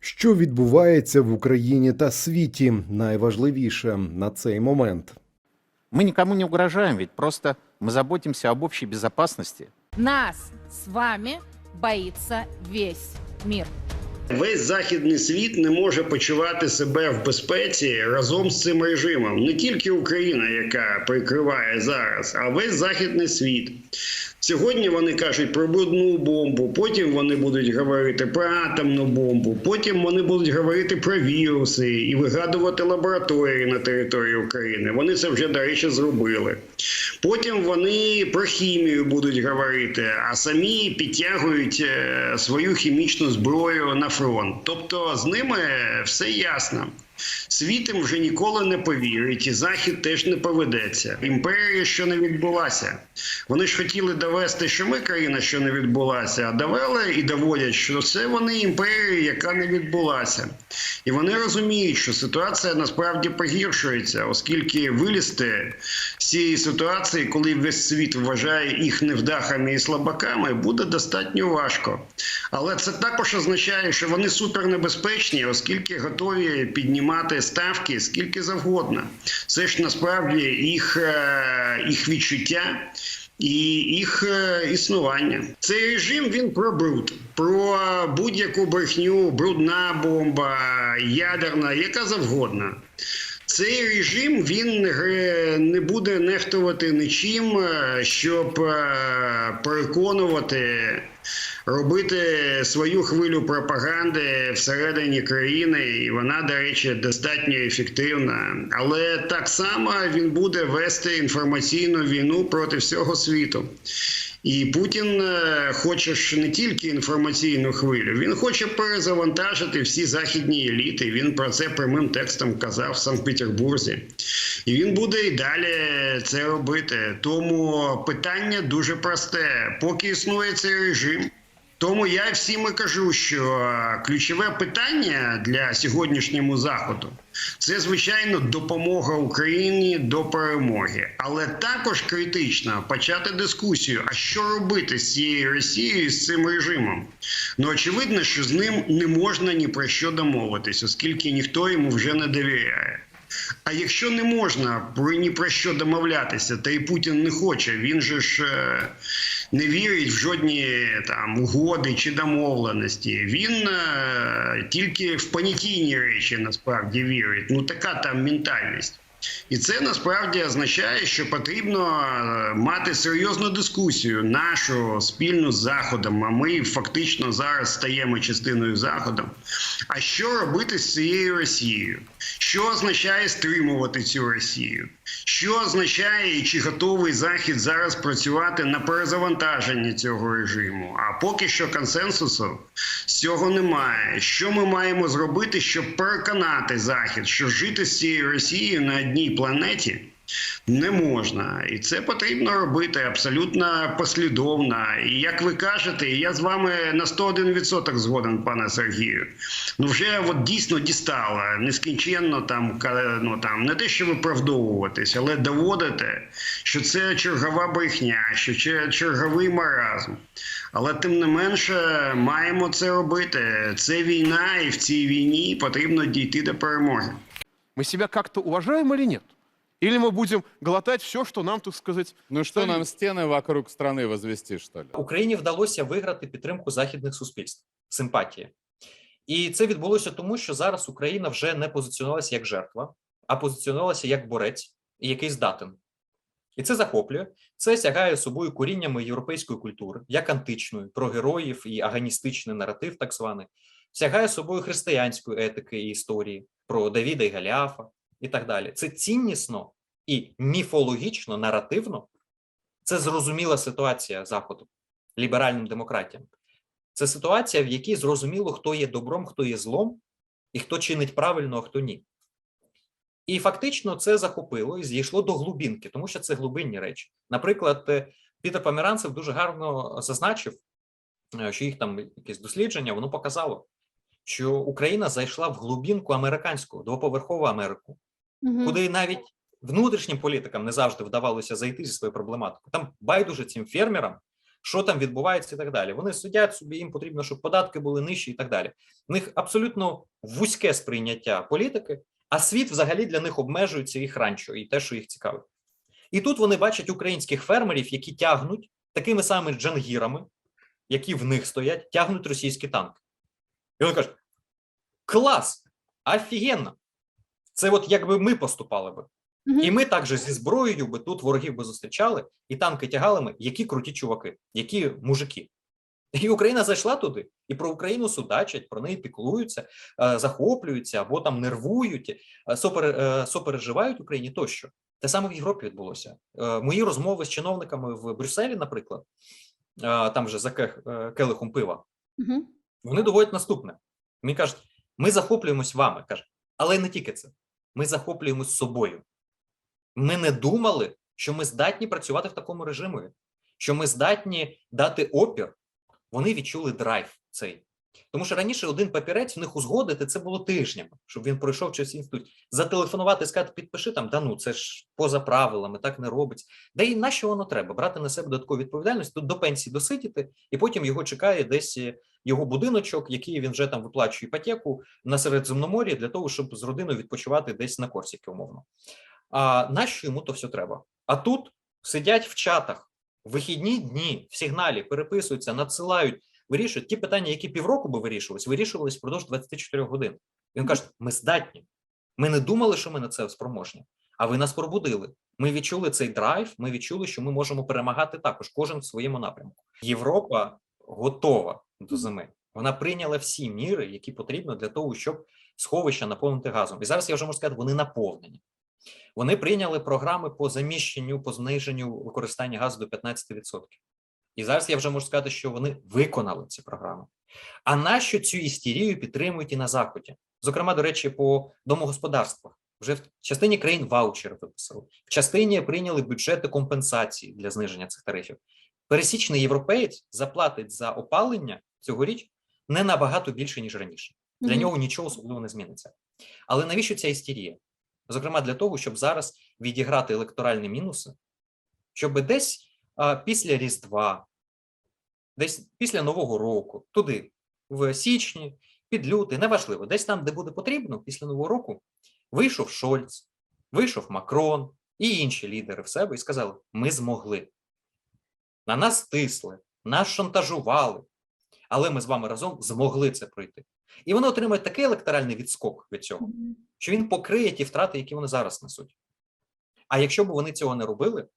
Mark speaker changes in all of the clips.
Speaker 1: Що відбувається в Україні та світі? Найважливіше на цей момент.
Speaker 2: Мы никому не угрожаем, ведь просто мы заботимся об общей безопасности.
Speaker 3: Нас с вами боится весь мир.
Speaker 4: Весь західний світ не може почувати себе в безпеці разом з цим режимом. Не тільки Україна, яка прикриває зараз, а весь західний світ. Сьогодні вони кажуть про брудну бомбу, потім вони будуть говорити про атомну бомбу, потім вони будуть говорити про віруси і вигадувати лабораторії на території України. Вони це вже, до речі, зробили. Потім вони про хімію будуть говорити, а самі підтягують е, свою хімічну зброю на фронт. Тобто з ними все ясно. Світ їм вже ніколи не повірить, і захід теж не поведеться. Імперія, що не відбулася. Вони ж хотіли довести, що ми країна, що не відбулася, а довели і доводять, що це вони імперія, яка не відбулася. І вони розуміють, що ситуація насправді погіршується, оскільки вилізти з цієї ситуації, коли весь світ вважає їх невдахами і слабаками, буде достатньо важко. Але це також означає, що вони супернебезпечні, оскільки готові піднімати ставки скільки завгодно. Це ж насправді їх, е, їх відчуття. І їх е, існування цей режим він про бруд, про будь-яку брехню, брудна бомба, ядерна, яка завгодно. Цей режим він е, не буде нехтувати нічим, е, щоб е, переконувати, робити свою хвилю пропаганди всередині країни, і вона, до речі, достатньо ефективна. Але так само він буде вести інформаційну війну проти всього світу. І Путін е, хоче ж не тільки інформаційну хвилю, він хоче перезавантажити всі західні еліти. Він про це прямим текстом казав в Санкт-Петербурзі, і він буде і далі це робити. Тому питання дуже просте: поки існує цей режим. Тому я всім і кажу, що ключове питання для сьогоднішнього заходу це звичайно допомога Україні до перемоги, але також критично почати дискусію: а що робити з цією Росією з цим режимом? Ну очевидно, що з ним не можна ні про що домовитись, оскільки ніхто йому вже не довіряє. А якщо не можна про ні про що домовлятися, та і Путін не хоче, він же ж е, не вірить в жодні там угоди чи домовленості. Він е, тільки в понятійні речі насправді вірить. Ну така там ментальність. І це насправді означає, що потрібно е, мати серйозну дискусію нашу спільну з заходом. А ми фактично зараз стаємо частиною заходу. А що робити з цією Росією? Що означає стримувати цю Росію? Що означає чи готовий Захід зараз працювати на перезавантаженні цього режиму? А поки що консенсусу з цього немає. Що ми маємо зробити, щоб переконати Захід, що жити з цією Росією на одній планеті? Не можна, і це потрібно робити абсолютно послідовно. І як ви кажете, я з вами на 101% згоден, пане Сергію. Ну вже от дійсно дістало нескінченно там ну там не те, що виправдовуватись, але доводити, що це чергова брехня, що це черговий маразм. Але тим не менше маємо це робити. Це війна, і в цій війні потрібно дійти до перемоги.
Speaker 5: Мы себя как-то уважаем или нет? Или мы будем глотать все, что нам, так сказать,
Speaker 6: Ну что,
Speaker 5: Стали-
Speaker 6: нам стены вокруг страны возвести, что ли?
Speaker 7: Україні вдалося виграти підтримку західних суспільств, симпатії. І це відбулося тому, що зараз Україна вже не позиціонувалася як жертва, а позиціонувалася як борець, і який здатен. І це захоплює. Це сягає собою коріннями європейської культури, як античної, про героїв і аганістичний наратив, так званий, сягає собою християнської етики і історії, про Давіда і Голіафа і так далі. Це ціннісно і міфологічно, наративно це зрозуміла ситуація Заходу, ліберальним демократіям. Це ситуація, в якій зрозуміло, хто є добром, хто є злом, і хто чинить правильно, а хто ні. І фактично це захопило і зійшло до глибинки, тому що це глибинні речі. Наприклад, е, Пітер Померанцев дуже гарно зазначив, е, що їх там якесь дослідження, воно показало, що Україна зайшла в глибинку американську, двоповерхову Америку, куди навіть внутрішнім політикам не завжди вдавалося зайти зі своєю проблематикою. Там байдуже цим фермерам, що там відбувається і так далі. Вони сидять собі, їм потрібно, щоб податки були нижчі і так далі. В них абсолютно вузьке сприйняття політики, а світ взагалі для них обмежується їх ранчо і те, що їх цікавить. І тут вони бачать українських фермерів, які тягнуть такими самими джангірами, які в них стоять, тягнуть російські танки. І вони кажуть: клас! Офігенно! Це от якби ми поступали би. І ми також зі зброєю би тут ворогів би зустрічали, і танки тягали ми, які круті чуваки, які мужики. І Україна зайшла туди, і про Україну судачать, про неї піклуються, е, захоплюються або там нервують, е, сопер, е, сопереживають Україні тощо. Те саме в Європі відбулося. Мої розмови з чиновниками в Брюсселі, наприклад, там же за келихом пива,
Speaker 8: Мгм.
Speaker 7: вони доводять наступне. Мені кажуть, ми захоплюємось вами, каже, але не тільки це. Ми захоплюємось собою. Ми не думали, що ми здатні працювати в такому режимі, що ми здатні дати опір. Вони відчули драйв цей. Тому що раніше один папірець в них узгодити це було тижнями, щоб він пройшов через інститут. Зателефонувати, сказати, підпиши там, да ну це ж поза правилами, так не робиться. Да і нащо воно треба? Брати на себе додаткову відповідальність, тут до пенсії досидіти, і потім його чекає десь е, його будиночок, який він вже там виплачує іпотеку на Середземномор'ї для того, щоб з родиною відпочивати десь на Корсіки, умовно. А нащо йому то все треба? А тут сидять в чатах, в вихідні дні, в сигналі переписуються, надсилають, вирішують ті питання, які півроку би вирішувались, вирішувались впродовж 24 годин. Він каже: ми здатні. Ми не думали, що ми на це спроможні, а ви нас пробудили. Ми відчули цей драйв, ми відчули, що ми можемо перемагати також, кожен в своєму напрямку. Європа готова до зими. Вона прийняла всі міри, які потрібно для того, щоб сховища наповнити газом. І зараз я вже можу сказати, вони наповнені. Вони прийняли програми по заміщенню, по зниженню використання газу до 15%. І зараз я вже можу сказати, що вони виконали ці програми. А нащо цю істерію підтримують і на Заході? Зокрема, до речі, по домогосподарствах. Вже в частині країн ваучери виписали, в частині прийняли бюджети компенсації для зниження цих тарифів. Пересічний європеєць заплатить за опалення цьогоріч не набагато більше, ніж раніше. Для нього нічого особливо не зміниться. Але навіщо ця істерія? Зокрема, для того, щоб зараз відіграти електоральні мінуси, щоб десь а, після Різдва, десь після Нового року, туди, в січні, під лютий, неважливо, десь там, де буде потрібно, після Нового року, вийшов Шольц, вийшов Макрон і інші лідери в себе і сказали: ми змогли. На нас тисли, нас шантажували, але ми з вами разом змогли це пройти. І вони отримають такий електоральний відскок від цього що він покриє ті втрати, які вони зараз несуть. А якщо б вони цього не робили,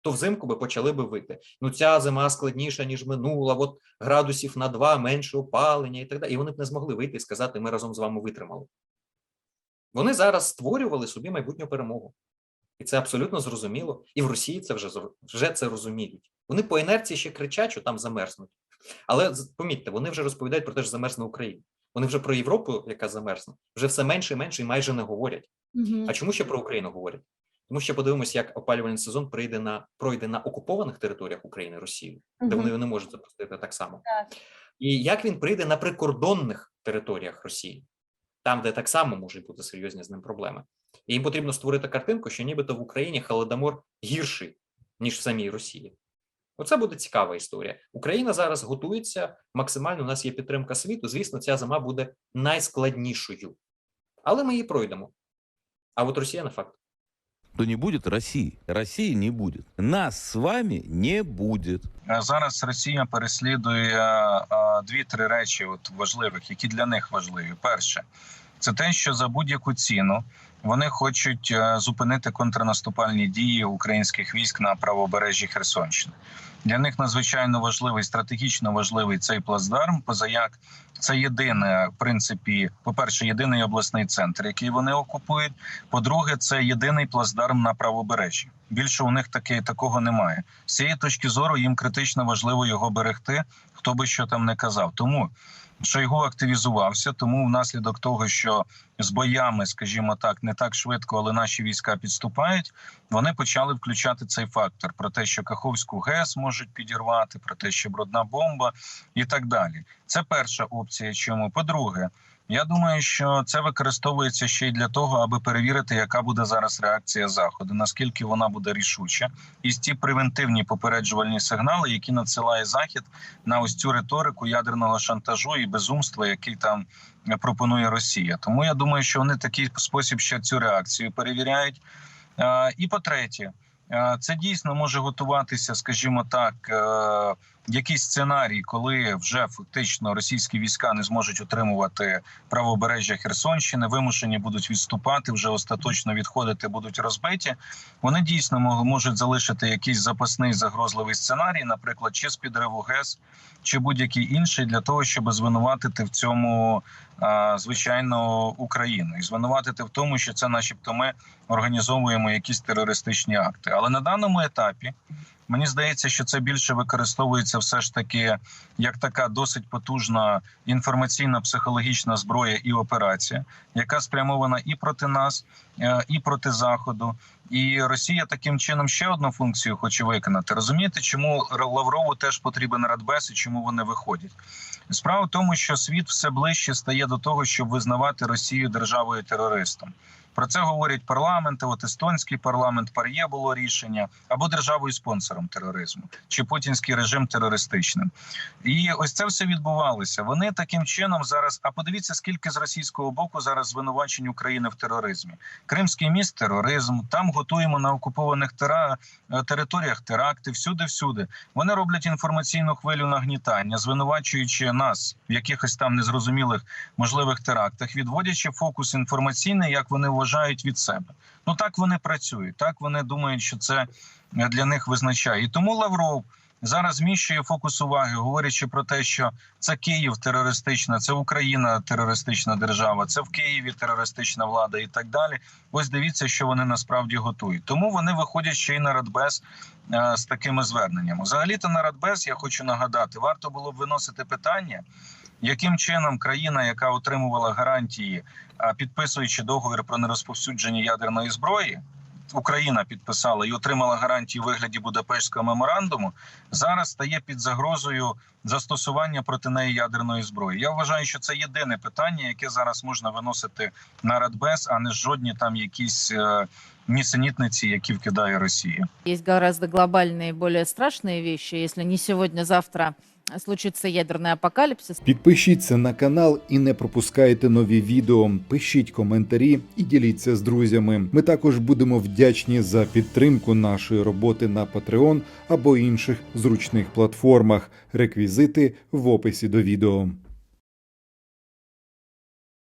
Speaker 7: то взимку би почали би вити. Ну, ця зима складніша, ніж минула, от градусів на два менше опалення і так далі. І вони б не змогли вийти і сказати, ми разом з вами витримали. Вони зараз створювали собі майбутню перемогу. І це абсолютно зрозуміло. І в Росії це вже, вже це розуміють. Вони по інерції ще кричать, що там замерзнуть. Але помітьте, вони вже розповідають про те, що замерзне Україна. Вони вже про Європу, яка замерзне, вже все менше і менше і майже не говорять.
Speaker 8: Мгм.
Speaker 7: А чому ще про Україну говорять? Тому що подивимося, як опалювальний сезон прийде на пройде на окупованих територіях України Росією, де вони не можуть запустити так само.
Speaker 8: Так.
Speaker 7: І як він прийде на прикордонних територіях Росії, там, де так само можуть бути серйозні з ним проблеми. І їм потрібно створити картинку, що нібито в Україні холодомор гірший, ніж в самій Росії. Оце буде цікава історія. Україна зараз готується максимально. У нас є підтримка світу. Звісно, ця зима буде найскладнішою, але ми її пройдемо. А от Росія не факт.
Speaker 9: то не будет России. России не будет. Нас с вами не будет.
Speaker 10: Е, Зараз Росія переслідує е, дві-три речі, от важливих, які для них важливі. Перше, це те, що за будь-яку ціну вони хочуть е, зупинити контрнаступальні дії українських військ на правобережжі Херсонщини. Для них надзвичайно важливий, стратегічно важливий цей плацдарм. Позаяк це єдине, в принципі, по-перше, єдиний обласний центр, який вони окупують. По-друге, це єдиний плацдарм на правобережжі. Більше у них таке такого немає. З цієї точки зору їм критично важливо його берегти, хто би що там не казав. Тому Шойгу активізувався, тому внаслідок того, що з боями, скажімо так, не так швидко, але наші війська підступають. Вони почали включати цей фактор про те, що Каховську ГЕС можуть підірвати, про те, що брудна бомба і так далі. Це перша опція. Чому? По-друге, я думаю, що це використовується ще й для того, аби перевірити, яка буде зараз реакція заходу, наскільки вона буде рішуча, і ті превентивні попереджувальні сигнали, які надсилає захід на ось цю риторику ядерного шантажу і безумства, який там пропонує Росія. Тому я думаю, що вони такий спосіб ще цю реакцію перевіряють. І по-третє, е, це дійсно може готуватися, скажімо так, е, якийсь сценарій, коли вже фактично російські війська не зможуть утримувати правобережжя Херсонщини, вимушені будуть відступати, вже остаточно відходити, будуть розбиті. Вони дійсно мо- можуть залишити якийсь запасний загрозливий сценарій, наприклад, чи з підриву ГЕС, чи будь-який інший, для того, щоб звинуватити в цьому звичайно Україну і звинуватити в тому, що це, начебто, ми організовуємо якісь терористичні акти. Але на даному етапі мені здається, що це більше використовується все ж таки як така досить потужна інформаційна психологічна зброя і операція, яка спрямована і проти нас, е, і проти заходу. І Росія таким чином ще одну функцію хоче виконати. Розумієте, чому Лаврову теж потрібен радбез і чому вони виходять? Справа в тому, що світ все ближче стає до того, щоб визнавати Росію державою терористом. Про це говорять парламенти. От естонський парламент пар'є було рішення або державою спонсором тероризму, чи путінський режим терористичним. І ось це все відбувалося. Вони таким чином зараз. А подивіться, скільки з російського боку зараз звинувачень України в тероризмі. Кримський міст тероризм. Там готуємо на окупованих тера... е, територіях теракти. Всюди, всюди. Вони роблять інформаційну хвилю нагнітання, звинувачуючи нас в якихось там незрозумілих можливих терактах, відводячи фокус інформаційний, як вони вважають від себе. Ну так вони працюють. Так вони думають, що це для них визначає. І тому Лавров зараз зміщує фокус уваги, говорячи про те, що це Київ терористична, це Україна терористична держава, це в Києві терористична влада і так далі. Ось дивіться, що вони насправді готують. Тому вони виходять ще й на Радбез е, з такими зверненнями. Взагалі-то на Радбез я хочу нагадати, варто було б виносити питання. Яким чином країна, яка отримувала гарантії, підписуючи договір про нерозповсюдження ядерної зброї, Україна підписала і отримала гарантії вигляді Будапештського меморандуму, зараз стає під загрозою застосування проти неї ядерної зброї. Я вважаю, що це єдине питання, яке зараз можна виносити на Радбез, а не жодні там якісь е, нісенітниці, які вкидає Росія.
Speaker 3: Есть гораздо глобальные, более страшные вещи. Если не сегодня, завтра случится ядерный апокалипсис.
Speaker 1: Підпишіться на канал і не пропускайте нові відео. Пишіть коментарі і діліться з друзями. Ми також будемо вдячні за підтримку нашої роботи на Patreon або інших зручних платформах. Реквізити в описі до відео.